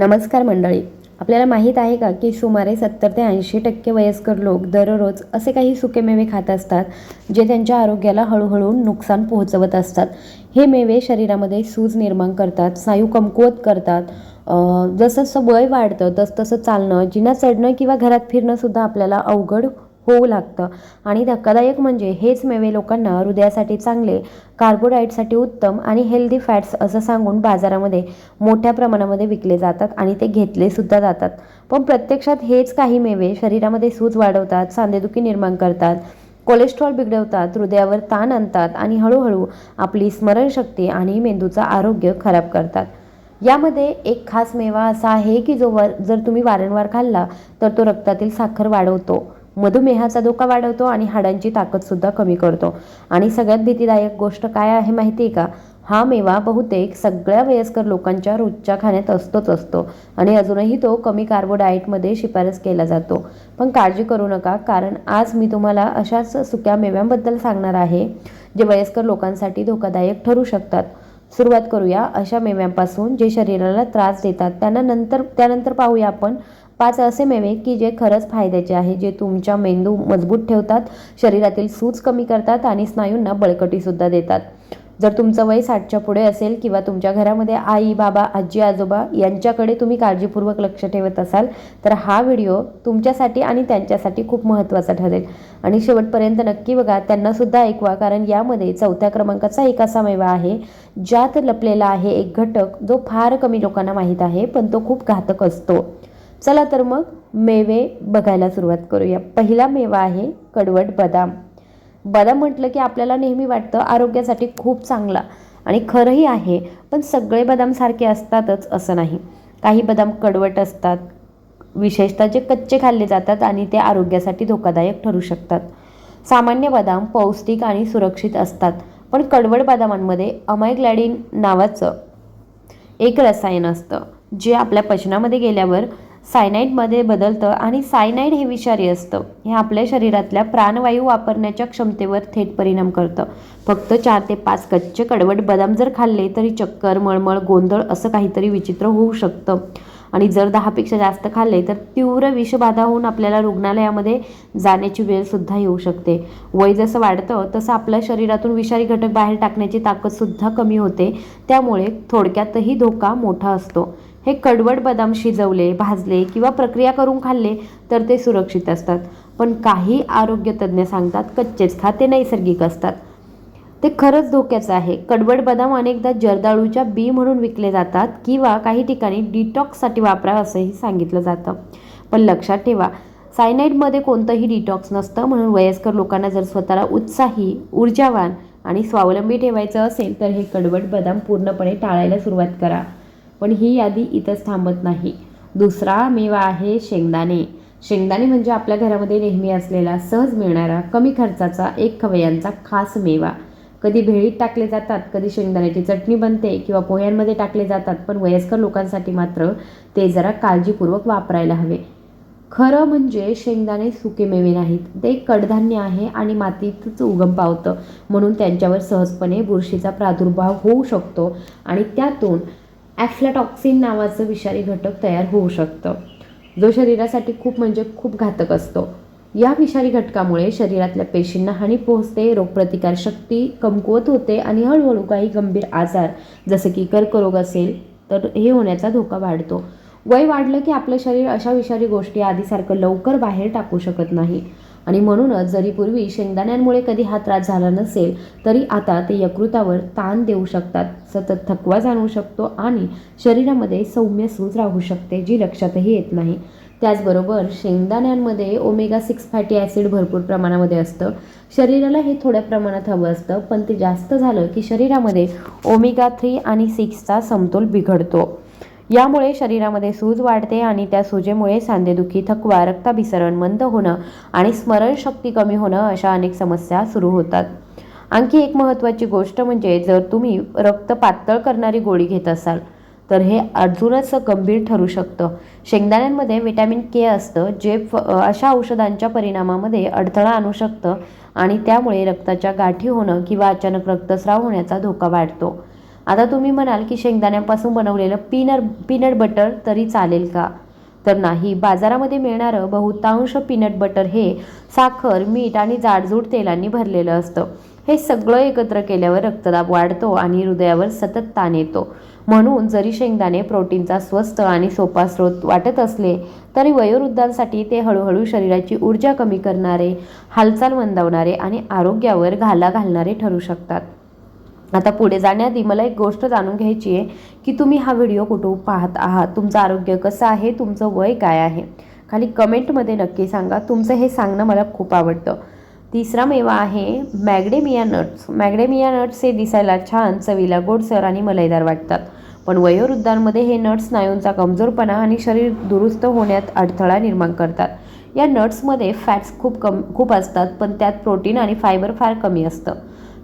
नमस्कार मंडळी. आपल्याला माहीत आहे का की सुमारे सत्तर ते ऐंशी टक्के वयस्कर लोक दररोज असे काही सुकेमेवे खात असतात जे त्यांच्या आरोग्याला हळूहळू नुकसान पोहोचवत असतात. हे मेवे शरीरामध्ये सूज निर्माण करतात स्नायू कमकुवत करतात. जसं वय वाढतं तसतसं चालणं जिना चढणं किंवा घरात फिरणंसुद्धा आपल्याला अवघड होऊ लागतं. आणि धक्कादायक म्हणजे हेच मेवे लोकांना हृदयासाठी चांगले कार्बोडाईटसाठी उत्तम आणि हेल्दी फॅट्स असं सांगून बाजारामध्ये मोठ्या प्रमाणामध्ये विकले जातात आणि ते घेतले सुद्धा जातात. पण प्रत्यक्षात हेच काही मेवे शरीरामध्ये सूज वाढवतात सांधेदुखी निर्माण करतात कोलेस्ट्रॉल बिघडवतात हृदयावर ताण आणतात आणि हळूहळू आपली स्मरणशक्ती आणि मेंदूचं आरोग्य खराब करतात. यामध्ये एक खास मेवा असा आहे की जो वर जर तुम्ही वारंवार खाल्ला तर तो रक्तातील साखर वाढवतो. मधुमेहाचा धोका वाढवतो आणि हाडांची ताकदसुद्धा कमी करतो. आणि सगळ्यात भीतीदायक गोष्ट काय आहे माहिती आहे का? हा मेवा बहुतेक सगळ्या वयस्कर लोकांच्या रोजच्या खाण्यात असतोच असतो आणि अजूनही तो कमी कार्बोडाएटमध्ये शिफारस केला जातो. पण काळजी करू नका कारण आज मी तुम्हाला अशाच सुक्या मेव्यांबद्दल सांगणार आहे जे वयस्कर लोकांसाठी धोकादायक ठरू शकतात. सुरुवात करूया अशा मेव्यांपासून जे शरीराला त्रास देतात. त्यांना नंतर त्यानंतर पाहूया आपण पाच असे मेवे की जे खरंच फायद्याचे आहे जे तुमच्या मेंदू मजबूत ठेवतात शरीरातील सूज कमी करतात आणि स्नायूंना बळकटीसुद्धा देतात. जर तुमचं वय साठच्या पुढे असेल किंवा तुमच्या घरामध्ये आई बाबा आजी आजोबा यांच्याकडे तुम्ही काळजीपूर्वक लक्ष ठेवत असाल तर हा व्हिडिओ तुमच्यासाठी आणि त्यांच्यासाठी खूप महत्त्वाचा ठरेल. आणि शेवटपर्यंत नक्की बघा त्यांनासुद्धा ऐकवा कारण यामध्ये चौथ्या क्रमांकाचा एक असा मेवा आहे ज्यात लपलेला आहे एक घटक जो फार कमी लोकांना माहीत आहे पण तो खूप घातक असतो. चला तर मग मेवे बघायला सुरुवात करूया. पहिला मेवा आहे कडवट बदाम. बदाम म्हटलं की आपल्याला नेहमी वाटतं आरोग्यासाठी खूप चांगला आणि खरंही आहे पण सगळे बदाम सारखे असतातच असं नाही. काही बदाम कडवट असतात विशेषतः जे कच्चे खाल्ले जातात आणि ते आरोग्यासाठी धोकादायक ठरू शकतात. सामान्य बदाम पौष्टिक आणि सुरक्षित असतात पण कडवट बदामांमध्ये अमायग्लॅडिन नावाचं एक रसायन असतं जे आपल्या पचनामध्ये गेल्यावर सायनाईडमध्ये बदलतं आणि सायनाईड हे विषारी असतं. हे आपल्या शरीरातल्या प्राणवायू वापरण्याच्या क्षमतेवर थेट परिणाम करतं. फक्त चार ते पाच कच्चे कडवट बदाम जर खाल्ले तरी चक्कर मळमळ गोंधळ असं काहीतरी विचित्र होऊ शकतं. आणि जर दहापेक्षा जास्त खाल्ले तर तीव्र विषबाधा होऊन आपल्याला रुग्णालयामध्ये जाण्याची वेळसुद्धा येऊ शकते. वय जसं वाढतं तसं आपल्या शरीरातून विषारी घटक बाहेर टाकण्याची ताकदसुद्धा कमी होते. त्यामुळे थोडक्यातही धोका मोठा असतो. हे कडवट बदाम शिजवले भाजले किंवा प्रक्रिया करून खाल्ले तर ते सुरक्षित असतात. पण काही आरोग्य तज्ज्ञ सांगतात कच्चेच खा ते नैसर्गिक असतात. ते खरंच धोक्याचं आहे. कडवट बदाम अनेकदा जर्दाळूच्या बी म्हणून विकले जातात किंवा काही ठिकाणी डिटॉक्ससाठी वापरा असंही सांगितलं जातं. पण लक्षात ठेवा सायनाईडमध्ये कोणतंही डिटॉक्स नसतं म्हणून वयस्कर लोकांना जर स्वतःला उत्साही ऊर्जावान आणि स्वावलंबी ठेवायचं असेल तर हे कडवट बदाम पूर्णपणे टाळायला सुरुवात करा. पण ही यादी इथंच थांबत नाही. दुसरा मेवा आहे शेंगदाणे. शेंगदाणे म्हणजे आपल्या घरामध्ये नेहमी असलेला सहज मिळणारा कमी खर्चाचा एक खवयांचा खास मेवा. कधी भेळीत टाकले जातात कधी शेंगदाण्याची चटणी बनते किंवा पोह्यांमध्ये टाकले जातात पण वयस्कर लोकांसाठी मात्र ते जरा काळजीपूर्वक वापरायला हवे. खरं म्हणजे शेंगदाणे सुके मेवे नाहीत. ते कडधान्य आहे आणि मातीतच उगम पावतं म्हणून त्यांच्यावर सहजपणे बुरशीचा प्रादुर्भाव होऊ शकतो आणि त्यातून ॲफ्लाटॉक्सिन नावाचं विषारी घटक तयार होऊ शकतं. जो शरीरासाठी खूप म्हणजे खूप घातक असतो. या विषारी घटकामुळे शरीरातल्या पेशींना हानी पोहोचते रोगप्रतिकार शक्ती कमकुवत होते आणि हळूहळू काही गंभीर आजार जसं की कर्करोग असेल तर हे होण्याचा धोका वाढतो. वय वाढलं की आपलं शरीर अशा विषारी गोष्टी आधीसारखं लवकर बाहेर टाकू शकत नाही. आणि म्हणूनच जरी पूर्वी शेंगदाण्यांमुळे कधी हा त्रास झाला नसेल तरी आता ते यकृतावर ताण देऊ शकतात सतत थकवा जाणवू शकतो आणि शरीरामध्ये सौम्य सूज राहू शकते जी लक्षातही येत नाही. त्याचबरोबर शेंगदाण्यांमध्ये ओमेगा सिक्स फॅटी ॲसिड भरपूर प्रमाणामध्ये असतं. शरीराला हे थोड्या प्रमाणात हवं असतं पण ते जास्त झालं की शरीरामध्ये ओमेगा थ्री आणि सिक्सचा समतोल बिघडतो. यामुळे शरीरामध्ये सूज वाढते आणि त्या सुजेमुळे सांधेदुखी थकवा रक्ताभिसरण मंद होणं आणि स्मरणशक्ती कमी होणं अशा अनेक समस्या सुरू होतात. आणखी एक महत्त्वाची गोष्ट म्हणजे जर तुम्ही रक्त पातळ करणारी गोळी घेत असाल तर हे अजूनच गंभीर ठरू शकतं. शेंगदाण्यांमध्ये विटॅमिन के असतं जे फ अशा औषधांच्या परिणामामध्ये अडथळा आणू शकतं आणि त्यामुळे रक्ताच्या गाठी होणं किंवा अचानक रक्तस्राव होण्याचा धोका वाढतो. आता तुम्ही म्हणाल की शेंगदाण्यापासून बनवलेलं पीनट पीनट बटर तरी चालेल का? तर नाही. बाजारामध्ये मिळणारं बहुतांश पीनट बटर हे साखर मीठ आणि जाडजूड तेलांनी भरलेलं असतं. हे सगळं एकत्र केल्यावर रक्तदाब वाढतो आणि हृदयावर सतत ताण येतो. म्हणून जरी शेंगदाणे प्रोटीनचा स्वस्त आणि सोपा स्रोत वाटत असले तरी वयोवृद्धांसाठी ते हळूहळू शरीराची ऊर्जा कमी करणारे हालचाल मंदावणारे आणि आरोग्यावर घाला घालणारे ठरू शकतात. आता पुढे जाण्याआधी मला एक गोष्ट जाणून घ्यायची आहे की तुम्ही हा व्हिडिओ कुठून पाहत आहात? तुमचं आरोग्य कसं आहे? तुमचं वय काय आहे? खाली कमेंटमध्ये नक्की सांगा. तुमचं हे सांगणं मला खूप आवडतं. तिसरा मेवा आहे मॅग्डेमिया नट्स. मॅग्डेमिया नट्स हे दिसायला छान चवीला गोडसर आणि मलईदार वाटतात. पण वयोवृद्धांमध्ये हे नट्स स्नायूंचा कमजोरपणा आणि शरीर दुरुस्त होण्यात अडथळा निर्माण करतात. या नट्समध्ये फॅट्स खूप कम खूप असतात पण त्यात प्रोटीन आणि फायबर फार कमी असतं.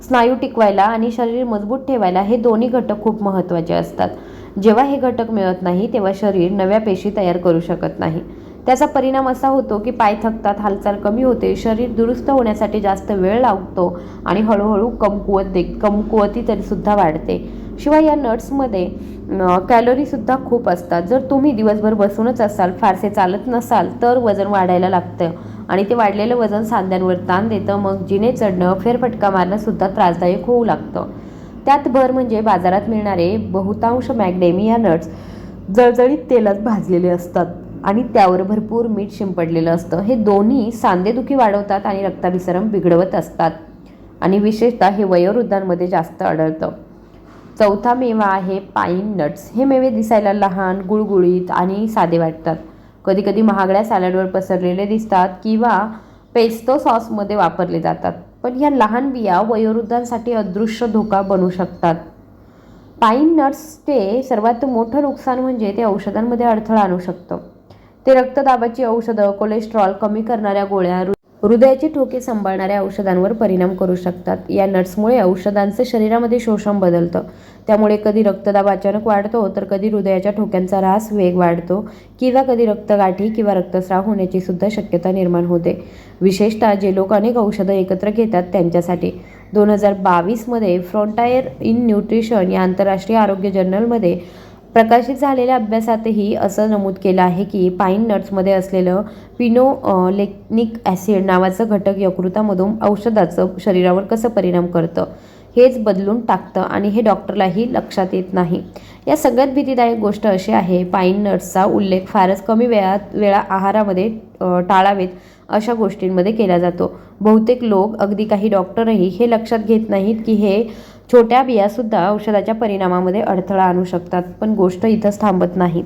स्नायू टिकवायला आणि शरीर मजबूत ठेवायला हे दोन्ही घटक खूप महत्त्वाचे असतात. जेव्हा हे घटक मिळत नाही तेव्हा शरीर नव्या पेशी तयार करू शकत नाही. त्याचा परिणाम असा होतो की पाय थकतात हालचाल कमी होते शरीर दुरुस्त होण्यासाठी जास्त वेळ लागतो आणि हळूहळू कमकुवत दे कमकुवती तरीसुद्धा वाढते. शिवाय या नट्समध्ये कॅलरीसुद्धा खूप असतात. जर तुम्ही दिवसभर बसूनच असाल फारसे चालत नसाल तर वजन वाढायला लागतं. आणि ते वाढलेलं वजन सांध्यांवर ताण देतं मग जिने चढणं फेरफटका मारणंसुद्धा त्रासदायक होऊ लागतं. त्यात भर म्हणजे बाजारात मिळणारे बहुतांश मॅग्नेमिया नट्स जळजळीत तेलात भाजलेले असतात आणि त्यावर भरपूर मीठ शिंपडलेलं असतं. हे दोन्ही सांधेदुखी वाढवतात आणि रक्ताभिसरण बिघडवत असतात. आणि विशेषतः हे वयोवृद्धांमध्ये जास्त आढळतं. चौथा मेवा आहे पाईन नट्स. हे मेवे दिसायला लहान गुळगुळीत आणि साधे वाटतात. कधीकधी महागड्या सॅलडवर पसरलेले दिसतात किंवा पेस्टो सॉसमध्ये वापरले जातात. पण या लहान बिया वयोवृद्धांसाठी अदृश्य धोका बनू शकतात. पाईन नट्सचे सर्वात मोठं नुकसान म्हणजे ते औषधांमध्ये अडथळा आणू शकतं. ते रक्तदाबाची औषधं कोलेस्ट्रॉल कमी करणाऱ्या गोळ्या हृदयाचे ठोके सांभाळणाऱ्या औषधांवर परिणाम करू शकतात. या नट्समुळे औषधांचं शरीरामध्ये शोषण बदलतं. त्यामुळे कधी रक्तदाब अचानक वाढतो तर कधी हृदयाच्या ठोक्यांचा ऱ्हास वेग वाढतो किंवा कधी रक्तगाठी किंवा रक्तस्राव होण्याची सुद्धा शक्यता निर्माण होते. विशेषतः जे लोक अनेक औषधं एकत्र घेतात त्यांच्यासाठी. दोन हजार बावीसमध्ये फ्रॉन्टायर इन न्यूट्रिशन या आंतरराष्ट्रीय आरोग्य जर्नलमध्ये प्रकाशित झालेल्या अभ्यासातही असं नमूद केलं आहे की पाईन नट्समध्ये असलेलं पिनोलेक्निक ॲसिड नावाचं घटक यकृतामधून औषधाचं शरीरावर कसं परिणाम करतं हेच बदलून टाकतं आणि हे डॉक्टरलाही लक्षात येत नाही. या सगळ्यात भीतीदायक गोष्ट अशी आहे पाईन नट्सचा उल्लेख फारच कमी वेळात वेळा आहारामध्ये टाळावेत अशा गोष्टींमध्ये केला जातो. बहुतेक लोक अगदी काही डॉक्टरही हे लक्षात घेत नाहीत की हे छोट्या बियासुद्धा औषधाच्या परिणामामध्ये अडथळा आणू शकतात पण गोष्ट इथंच थांबत नाही.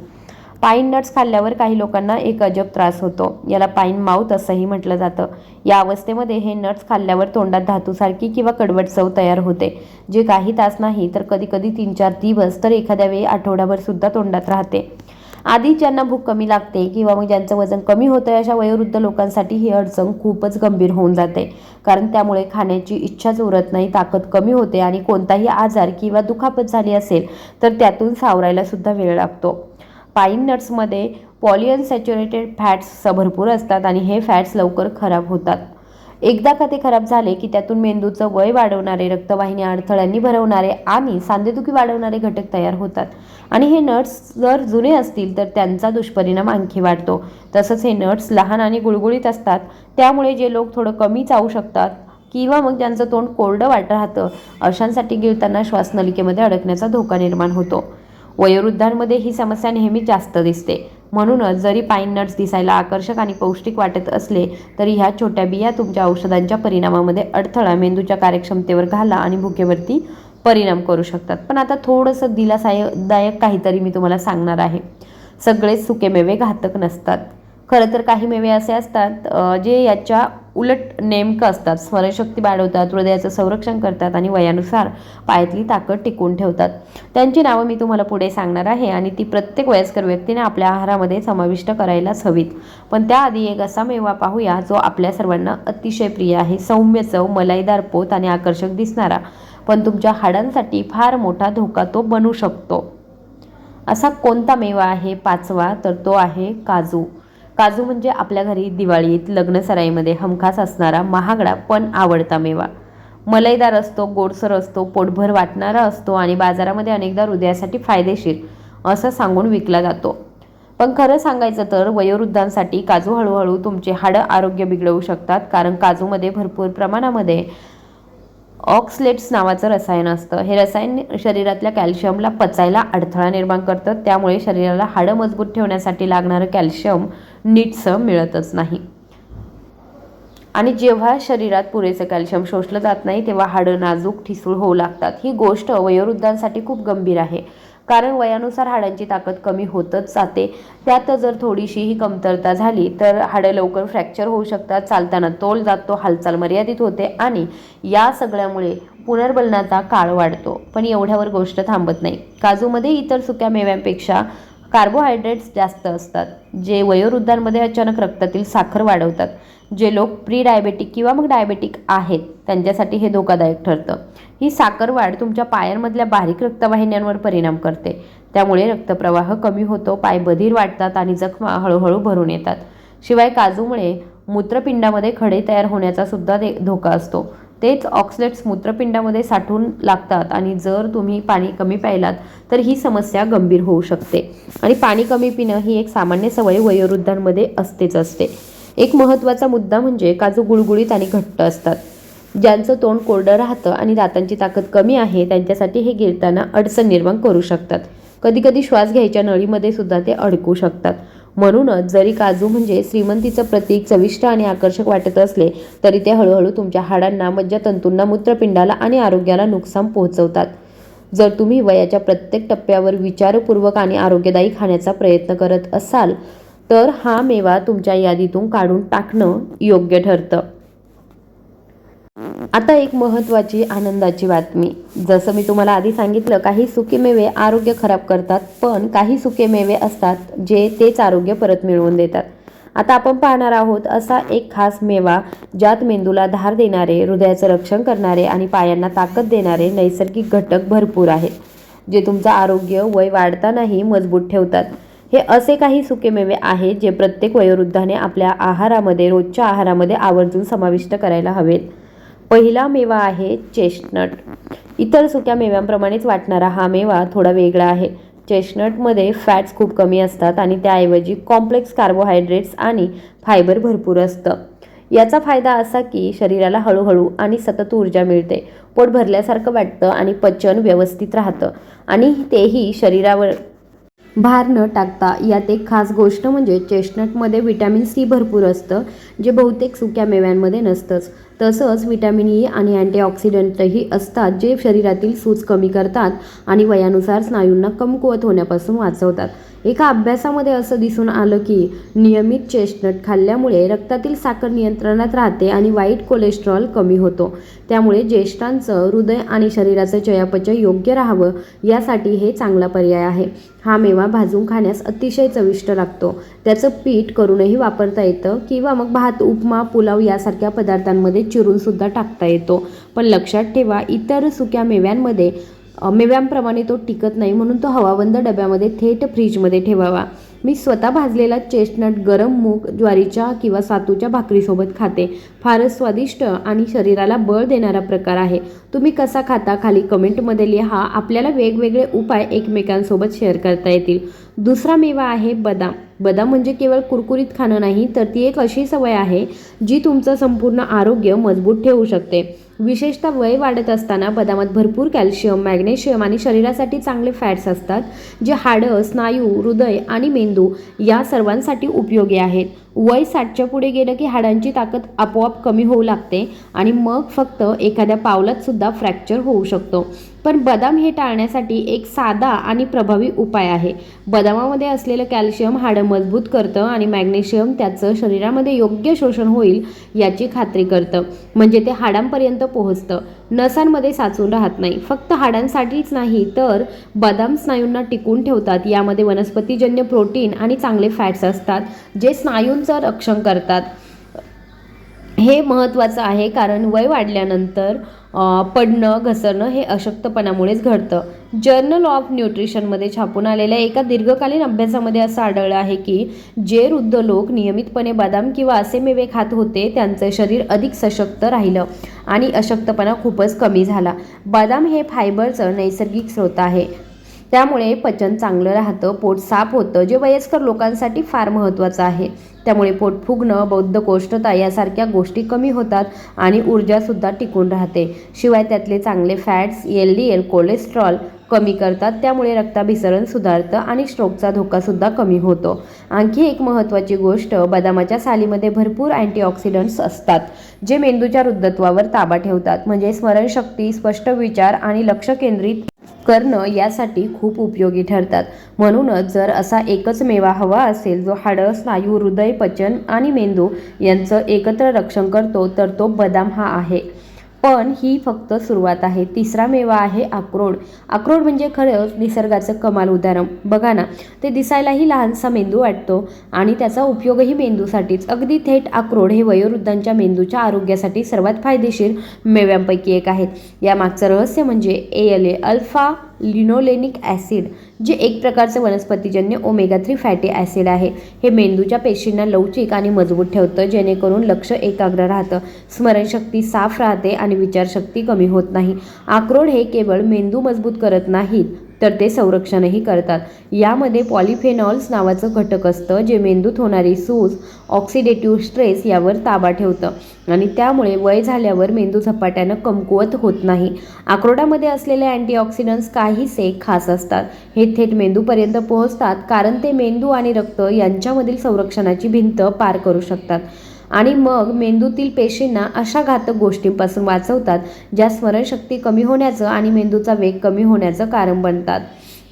पाईन नट्स खाल्ल्यावर काही लोकांना एक अजब त्रास होतो. याला पाईन माऊथ असंही म्हटलं जातं. या अवस्थेमध्ये हे नट्स खाल्ल्यावर तोंडात धातूसारखी किंवा कडवट चव तयार होते. जे काही तास नाही तर कधी कधी तीन चार दिवस तर एखाद्या वेळी आठवड्याभर सुद्धा तोंडात राहते. आधी ज्यांना भूक कमी लागते किंवा मग ज्यांचं वजन कमी होतं अशा वयोवृद्ध लोकांसाठी ही अडचण खूपच गंभीर होऊन जाते. कारण त्यामुळे खाण्याची इच्छाच उरत नाही ताकद कमी होते आणि कोणताही आजार किंवा दुखापत झाली असेल तर त्यातून सावरायला सुद्धा वेळ लागतो. पाईन नट्समध्ये पॉलिअनसॅच्युरेटेड फॅट्स भरपूर असतात आणि हे फॅट्स लवकर खराब होतात. एकदा का ते खराब झाले की त्यातून मेंदूचं वय वाढवणारे रक्तवाहिन्या अडथळ्यांनी भरवणारे आणि सांधेदुखी वाढवणारे घटक तयार होतात. आणि हे नट्स जर जुने असतील तर त्यांचा दुष्परिणाम आणखी वाढतो. तसंच हे नट्स लहान आणि गुळगुळीत असतात. त्यामुळे जे लोक थोडं कमी चावू शकतात किंवा मग ज्यांचं तोंड कोरडं वाटत राहतं अशांसाठी गिळताना श्वासनलिकेमध्ये अडकण्याचा धोका निर्माण होतो. वयोवृद्धांमध्ये ही समस्या नेहमी जास्त दिसते. म्हणूनच जरी पाईन नट्स दिसायला आकर्षक आणि पौष्टिक वाटत असले तरी ह्या छोट्या बिया तुमच्या औषधांच्या परिणामामध्ये अडथळा मेंदूच्या कार्यक्षमतेवर घाला आणि भुकेवरती परिणाम करू शकतात. पण आता थोडंसं दिलासायदायक काहीतरी मी तुम्हाला सांगणार आहे. सगळेच सुकेमेवे घातक नसतात. खरं तर काही मेवे असे असतात जे याच्या उलट नेमकं असतात. स्मरणशक्ती वाढवतात हृदयाचं संरक्षण करतात आणि वयानुसार पायातली ताकद टिकून ठेवतात. त्यांची नावं मी तुम्हाला पुढे सांगणार आहे आणि ती प्रत्येक वयस्कर व्यक्तीने आपल्या आहारामध्ये समाविष्ट करायलाच हवीत. पण त्याआधी एक असा मेवा पाहूया जो आपल्या सर्वांना अतिशय प्रिय आहे. सौम्य चव मलाईदार पोत आणि आकर्षक दिसणारा. पण तुमच्या हाडांसाठी फार मोठा धोका तो बनू शकतो. असा कोणता मेवा आहे पाचवा? तर तो आहे काजू. काजू म्हणजे आपल्या घरी दिवाळीत लग्नसराईमध्ये हमखास असणारा महागडा पण आवडता मेवा. मलईदार असतो गोडसर असतो पोटभर वाटणारा असतो आणि बाजारामध्ये अनेकदा हृदयासाठी फायदेशीर असं सांगून विकला जातो. पण खरं सांगायचं तर वयोवृद्धांसाठी काजू हळूहळू तुमचे हाडं आरोग्य बिघडवू शकतात कारण काजूमध्ये भरपूर प्रमाणामध्ये ऑक्सलेट्स नावाचं रसायन असतं. हे रसायन शरीरातल्या कॅल्शियमला पचायला अडथळा निर्माण करतं. त्यामुळे शरीराला हाडं मजबूत ठेवण्यासाठी लागणारं कॅल्शियम नीटसं मिळतच नाही. आणि जेव्हा शरीरात पुरेसं कॅल्शियम शोषलं जात नाही तेव्हा हाडं नाजूक ठिसूळ होऊ लागतात. ही गोष्ट वयोवृद्धांसाठी खूप गंभीर आहे. कारण वयानुसार हाडांची ताकद कमी होतच जाते. त्यात जर थोडीशीही कमतरता झाली तर हाडं लवकर फ्रॅक्चर होऊ शकतात. चालताना तोल जातो हालचाल मर्यादित होते आणि या सगळ्यामुळे पुनर्बलनाचा काळ वाढतो. पण एवढ्यावर गोष्ट थांबत नाही. काजूमध्ये इतर सुक्या मेव्यांपेक्षा कार्बोहायड्रेट्स जास्त असतात जे वयोवृद्धांमध्ये अचानक रक्तातील साखर वाढवतात. जे लोक प्री डायबेटिक किंवा मग डायबेटिक आहेत त्यांच्यासाठी हे धोकादायक ठरतं. ही साखरवाढ तुमच्या पायांमधल्या बारीक रक्तवाहिन्यांवर परिणाम करते. त्यामुळे रक्तप्रवाह कमी होतो पाय बधीर वाटतात आणि जखमा हळूहळू भरून येतात. शिवाय काजूमुळे मूत्रपिंडामध्ये खडे तयार होण्याचा सुद्धा दे धोका असतो. तेच ऑक्सलेट्स मूत्रपिंडामध्ये साठून लागतात आणि जर तुम्ही पाणी कमी प्यायलात तर ही समस्या गंभीर होऊ शकते. आणि पाणी कमी पिणं ही एक सामान्य सवय वयोवृद्धांमध्ये असतेच असते. एक महत्त्वाचा मुद्दा म्हणजे काजू गुळगुळीत आणि घट्ट असतात. ज्यांचं तोंड कोरडं राहतं आणि दातांची ताकद कमी आहे त्यांच्यासाठी हे गिळताना अडचण निर्माण करू शकतात. कधीकधी श्वास घ्यायच्या नळीमध्ये सुद्धा ते अडकू शकतात. म्हणूनच जरी काजू म्हणजे श्रीमंतीचं प्रतीक चविष्ट आणि आकर्षक वाटत असले तरी ते हळूहळू तुमच्या हाडांना मज्जातंतूंना मूत्रपिंडाला आणि आरोग्याला नुकसान पोहोचवतात. जर तुम्ही वयाच्या प्रत्येक टप्प्यावर विचारपूर्वक आणि आरोग्यदायी खाण्याचा प्रयत्न करत असाल तर हा मेवा तुमच्या यादीतून काढून टाकणं योग्य ठरतं. आता एक महत्त्वाची आनंदाची बातमी. जसं मी तुम्हाला आधी सांगितलं काही सुके मेवे आरोग्य खराब करतात पण काही सुके मेवे असतात जे तेच आरोग्य परत मिळवून देतात. आता आपण पाहणार आहोत असा एक खास मेवा ज्यात मेंदूला धार देणारे हृदयाचं रक्षण करणारे आणि पायांना ताकद देणारे नैसर्गिक घटक भरपूर आहेत जे तुमचं आरोग्य वय वाढतानाही मजबूत ठेवतात. हे असे काही सुके मेवे आहेत जे प्रत्येक वयोवृद्धाने आपल्या आहारामध्ये रोजच्या आहारामध्ये आवर्जून समाविष्ट करायला हवेत. पहिला मेवा आहे चेस्टनट. इतर सुक्या मेव्यांप्रमाणेच वाटणारा हा मेवा थोडा वेगळा आहे. चेस्टनटमध्ये फॅट्स खूप कमी असतात आणि त्याऐवजी कॉम्प्लेक्स कार्बोहायड्रेट्स आणि फायबर भरपूर असतं. याचा फायदा असा की शरीराला हळूहळू आणि सतत ऊर्जा मिळते. पोट भरल्यासारखं वाटतं आणि पचन व्यवस्थित राहतं. आणि तेही शरीरावर भार न टाकता. यात एक खास गोष्ट म्हणजे चेस्टनटमध्ये विटॅमिन सी भरपूर असतं जे बहुतेक सुक्या मेव्यांमध्ये नसतंच. तसंच विटॅमिन ई आणि अँटीऑक्सिडंटही असतात जे शरीरातील सूज कमी करतात आणि वयानुसार स्नायूंना कमकुवत होण्यापासून वाचवतात. एका अभ्यासामध्ये असं दिसून आलं की नियमित चेस्टनट खाल्ल्यामुळे रक्तातील साखर नियंत्रणात राहते आणि वाईट कोलेस्ट्रॉल कमी होतो. त्यामुळे ज्येष्ठांचं हृदय आणि शरीराचं चयापचय योग्य राहावं यासाठी हे चांगला पर्याय आहे. हा मेवा भाजून खाण्यास अतिशय चविष्ट लागतो. त्याचं पीठ करूनही वापरता येतं किंवा मग भात उपमा पुलाव यासारख्या पदार्थांमध्ये चिरूनसुद्धा टाकता येतो. पण लक्षात ठेवा इतर सुक्या मेव्यांमध्ये मेव्यांप्रमाणे तो टिकत नाही म्हणून तो हवाबंद डब्यामध्ये थेट फ्रीजमध्ये ठेवावा. मी स्वतः भाजलेला चेस्टनट गरम मूग ज्वारीच्या किंवा सातूच्या भाकरीसोबत खाते. फारच स्वादिष्ट आणि शरीराला बळ देणारा प्रकार आहे. तुम्ही कसा खाता खाली कमेंटमध्ये लिहा. आपल्याला वेगवेगळे उपाय एकमेकांसोबत शेअर करता येतील. दुसरा मेवा आहे बदाम. बदाम म्हणजे केवळ कुरकुरीत खाणं नाही तर ती एक अशी सवय आहे जी तुमचं संपूर्ण आरोग्य मजबूत ठेवू शकते. विशेषतः वय वाढत असताना बदामात भरपूर कॅल्शियम मॅग्नेशियम आणि शरीरासाठी चांगले फॅट्स असतात जे हाडं स्नायू हृदय आणि मेंदू या सर्वांसाठी उपयोगी आहेत. वय साठच्या पुढे गेलं की हाडांची ताकद आपोआप कमी होऊ लागते आणि मग फक्त एखाद्या पावलात सुद्धा फ्रॅक्चर होऊ शकतो. पण बदाम हे टाळण्यासाठी एक साधा आणि प्रभावी उपाय आहे. बदामामध्ये असलेलं कॅल्शियम हाडं मजबूत करतं आणि मॅग्नेशियम त्याचं शरीरामध्ये योग्य शोषण होईल याची खात्री करतं. म्हणजे ते हाडांपर्यंत पोहोचतं. नसांमध्ये साचून राहत नाही. फक्त हाडांसाठीच नाही तर बदाम स्नायूंना टिकून ठेवतात. यामध्ये वनस्पतीजन्य प्रोटीन आणि चांगले फॅट्स असतात जे स्नायूंचं रक्षण करतात. हे महत्त्वाचं आहे कारण वय वाढल्यानंतर पडणं घसरणं हे अशक्तपणामुळेच घडतं. जर्नल ऑफ न्यूट्रिशनमध्ये छापून आलेल्या एका दीर्घकालीन अभ्यासामध्ये असं आढळलं आहे की जे वृद्ध लोक नियमितपणे बदाम किंवा असे मेवे खात होते त्यांचं शरीर अधिक सशक्त राहिलं आणि अशक्तपणा खूपच कमी झाला. बदाम हे फायबरचं नैसर्गिक स्रोत आहे. त्यामुळे पचन चांगलं राहतं पोट साफ होतं जे वयस्कर लोकांसाठी फार महत्त्वाचं आहे. त्यामुळे पोट फुगणं बौद्धकोष्ठता यासारख्या गोष्टी कमी होतात आणि ऊर्जासुद्धा टिकून राहते. शिवाय त्यातले चांगले fats L D L cholesterol कमी करतात त्यामुळे रक्ताभिसरण सुधारतं आणि स्ट्रोकचा धोकासुद्धा कमी होतो. आणखी एक महत्त्वाची गोष्ट बदामाच्या सालीमध्ये भरपूर अँटीऑक्सिडंट्स असतात जे मेंदूच्या वृद्धत्वावर ताबा ठेवतात. म्हणजे स्मरणशक्ती स्पष्ट विचार आणि लक्ष केंद्रित करणं यासाठी खूप उपयोगी ठरतात. म्हणूनच जर असा एकच मेवा हवा असेल जो हाडं स्नायू हृदय पचन आणि मेंदू यांचं एकत्र रक्षण करतो तर तो बदाम हा आहे. पण ही फक्त सुरुवात आहे. तिसरा मेवा आहे अक्रोड. अक्रोड म्हणजे खरंच निसर्गाचं कमाल उदाहरण. बघा ना ते दिसायलाही लहानसा मेंदू वाटतो आणि त्याचा उपयोगही मेंदूसाठीच. अगदी थेट अक्रोड हे वयोवृद्धांच्या मेंदूच्या आरोग्यासाठी सर्वात फायदेशीर मेव्यांपैकी एक आहेत. यामागचं रहस्य म्हणजे A L A alpha linolenic acid जे एक प्रकारचं वनस्पतीजन्य ओमेगा थ्री फॅटी ॲसिड आहे. हे मेंदूच्या पेशींना लवचिक आणि मजबूत ठेवतं जेणेकरून लक्ष एकाग्र राहतं स्मरणशक्ती साफ राहते आणि विचारशक्ती कमी होत नाही. अक्रोड हे केवळ मेंदू मजबूत करत नाहीत तर ते संरक्षणही करतात. यामध्ये पॉलिफेनॉल्स नावाचं घटक असतं जे मेंदूत होणारी सूज ऑक्सिडेटिव्ह स्ट्रेस यावर ताबा ठेवतं. आणि त्यामुळे वय झाल्यावर मेंदू झपाट्यानं कमकुवत होत नाही. अक्रोडामध्ये असलेले अँटीऑक्सिडंट्स काहीसे खास असतात. हे थेट मेंदूपर्यंत पोहोचतात कारण ते मेंदू आणि रक्त यांच्यामधील संरक्षणाची भिंत पार करू शकतात. आणि मग मेंदूतील पेशींना अशा घातक गोष्टींपासून वाचवतात ज्या स्मरणशक्ती कमी होण्याचं आणि मेंदूचा वेग कमी होण्याचं कारण बनतात.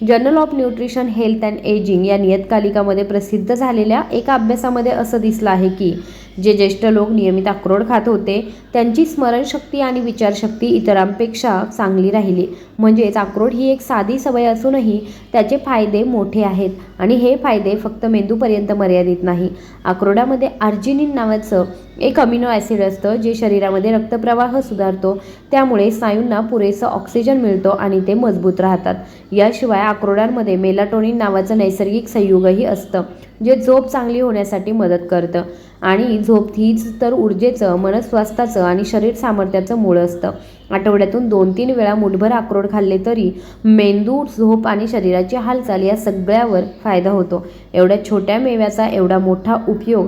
Journal of nutrition health and ageing या नियतकालिकामध्ये प्रसिद्ध झालेल्या एका अभ्यासामध्ये असं दिसलं आहे की जे ज्येष्ठ लोक नियमित अक्रोड खात होते त्यांची स्मरणशक्ती आणि विचारशक्ती इतरांपेक्षा चांगली राहिली. म्हणजेच अक्रोड ही एक साधी सवय असूनही त्याचे फायदे मोठे आहेत आणि हे फायदे फक्त मेंदूपर्यंत मर्यादित नाही. अक्रोडामध्ये आर्जिनिन नावाचं एक अमिनो ॲसिड असतं जे शरीरामध्ये रक्तप्रवाह सुधारतो त्यामुळे स्नायूंना पुरेसं ऑक्सिजन मिळतो आणि ते मजबूत राहतात. याशिवाय अक्रोडांमध्ये मेलाटोनिन नावाचं नैसर्गिक संयुगही असतं. जे झोप चांगली होण्यासाठी मदत करतं. आणि झोप हीच तर ऊर्जेचं मनस्वास्थाचं आणि शरीर सामर्थ्याचं मूळ असतं. आठवड्यातून दोन तीन वेळा मुठभर अक्रोड खाल्ले तरी मेंदू झोप आणि शरीराची हालचाल या सगळ्यावर फायदा होतो. एवढ्या छोट्या मेव्याचा एवढा मोठा उपयोग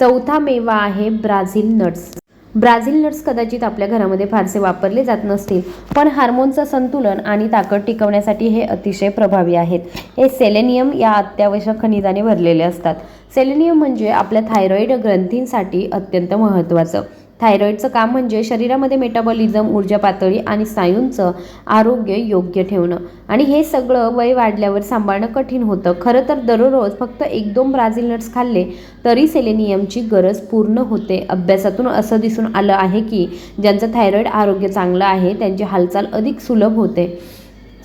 चौथा मेवा आहे ब्राझील नट्स. ब्राझील नट्स कदाचित आपल्या घरामध्ये फारसे वापरले जात नसतील पण हार्मोनचं संतुलन आणि ताकद टिकवण्यासाठी हे अतिशय प्रभावी आहेत. हे सेलेनियम या अत्यावश्यक खनिजाने भरलेले असतात. सेलेनियम म्हणजे आपल्या थायरॉईड ग्रंथींसाठी अत्यंत महत्त्वाचं. थायरॉईडचं काम म्हणजे शरीरामध्ये मेटाबॉलिझम ऊर्जा पातळी आणि स्नायूंचं आरोग्य योग्य ठेवणं. आणि हे सगळं वय वाढल्यावर सांभाळणं कठीण होतं. खरं तर दररोज फक्त एक दोन ब्राझील नट्स खाल्ले तरी सेलेनियमची गरज पूर्ण होते. अभ्यासातून असं दिसून आलं आहे की ज्यांचं थायरॉईड आरोग्य चांगलं आहे त्यांची हालचाल अधिक सुलभ होते.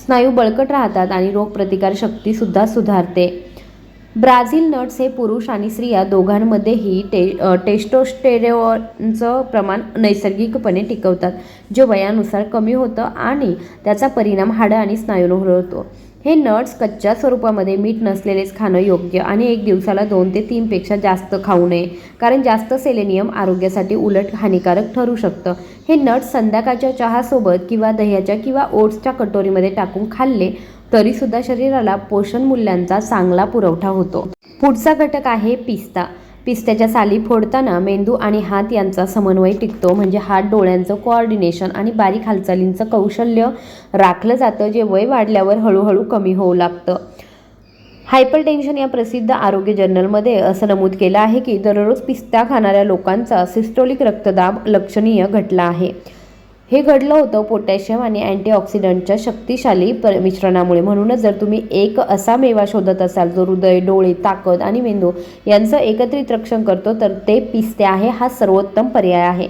स्नायू बळकट राहतात आणि रोगप्रतिकारशक्तीसुद्धा सुधारते. ब्राझील नट्स हे पुरुष आणि स्त्रिया दोघांमध्येही टे टेस्टोस्टेरॉनचं प्रमाण नैसर्गिकपणे टिकवतात जे वयानुसार कमी होतं आणि त्याचा परिणाम हाडं आणि स्नायूंवर होतो. हे नट्स कच्च्या स्वरूपामध्ये मीठ नसलेलेच खाणं योग्य आणि एक दिवसाला दोन ते तीनपेक्षा जास्त खाऊ नये कारण जास्त सेलेनियम आरोग्यासाठी उलट हानिकारक ठरू शकतं. हे नट्स संध्याकाळच्या चहासोबत किंवा दह्याच्या किंवा ओट्सच्या कटोरीमध्ये टाकून खाल्ले तरीसुद्धा शरीराला पोषण मूल्यांचा चांगला पुरवठा होतो. पुढचा घटक आहे पिस्ता. पिस्त्याच्या साली फोडताना मेंदू आणि हात यांचा समन्वय टिकतो. म्हणजे हात डोळ्यांचं कोऑर्डिनेशन आणि बारीक हालचालींचं कौशल्य राखलं जातं जे वय वाढल्यावर हळूहळू कमी होऊ लागतं. हायपरटेन्शन या प्रसिद्ध आरोग्य जर्नलमध्ये असं नमूद केलं आहे की दररोज पिस्ता खाणाऱ्या लोकांचा सिस्टोलिक रक्तदाब लक्षणीय घटला आहे. हे घडलं होतं पोटॅशियम आणि अँटीऑक्सिडंटच्या शक्तिशाली प मिश्रणामुळे. म्हणूनच जर तुम्ही एक असा मेवा शोधत असाल जो हृदय डोळे ताकद आणि मेंदू यांचं एकत्रित रक्षण करतो तर ते पिस्ते आहे. हा सर्वोत्तम पर्याय आहे.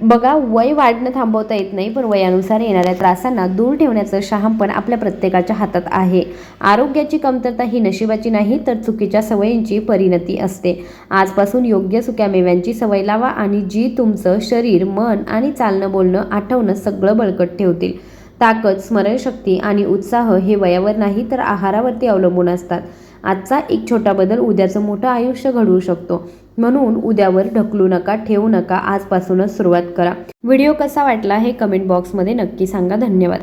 बघा वय वाढणं थांबवता येत नाही पण वयानुसार येणाऱ्या त्रासांना दूर ठेवण्याचं शहाणपण आपल्या प्रत्येकाच्या हातात आहे. आरोग्याची कमतरता ही नशिबाची नाही तर चुकीच्या सवयींची परिणती असते. आजपासून योग्य सुक्या मेव्यांची सवय लावा आणि जी तुमचं शरीर मन आणि चालणं बोलणं आठवणं सगळं बळकट ठेवतील. ताकद स्मरणशक्ती आणि उत्साह हे वयावर नाही तर आहारावरती अवलंबून असतात. आजचा एक छोटा बदल उद्याचं मोठं आयुष्य घडवू शकतो. म्हणून उद्यावर ढकलू नका ठेवू नका आजपासूनच सुरुवात करा. व्हिडिओ कसा वाटला हे कमेंट बॉक्समध्ये नक्की सांगा. धन्यवाद.